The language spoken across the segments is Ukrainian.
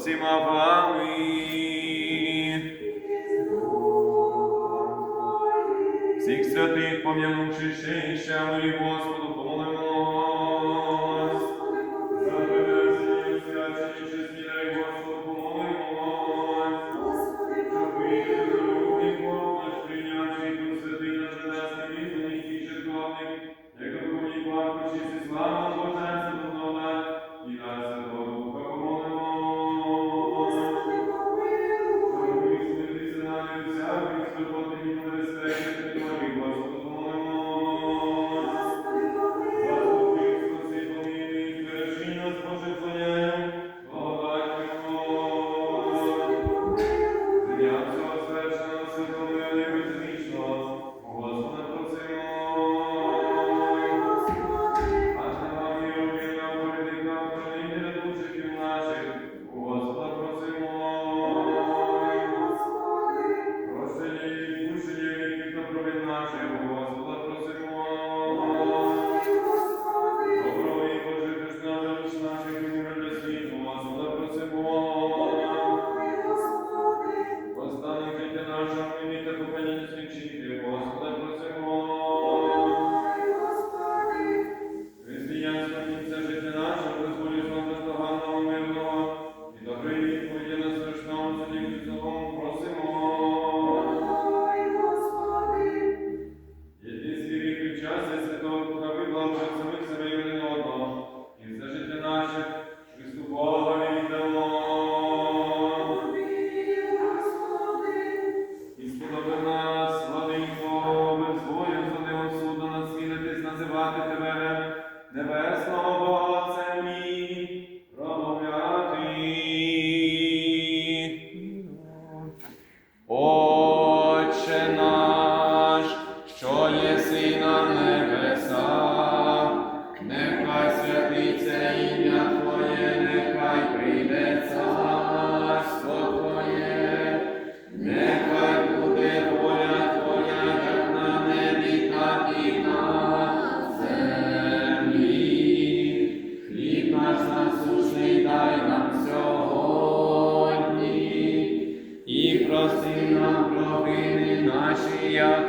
всіма вами. Всіх святих пом'янувши ще і ще, Господу Padre, te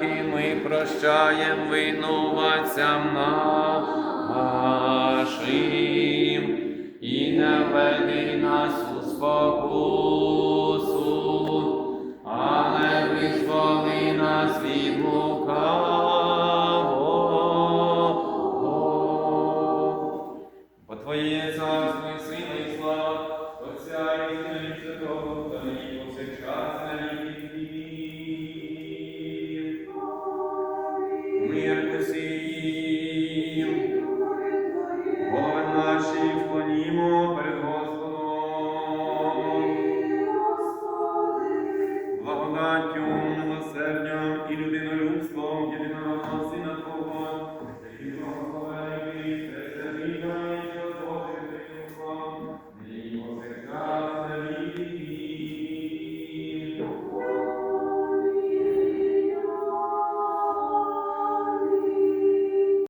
як і ми прощаємо винуватцям нашим. і не веди нас у спокусу, але визволи нас від лука. мир усім, голови нашей вклоні.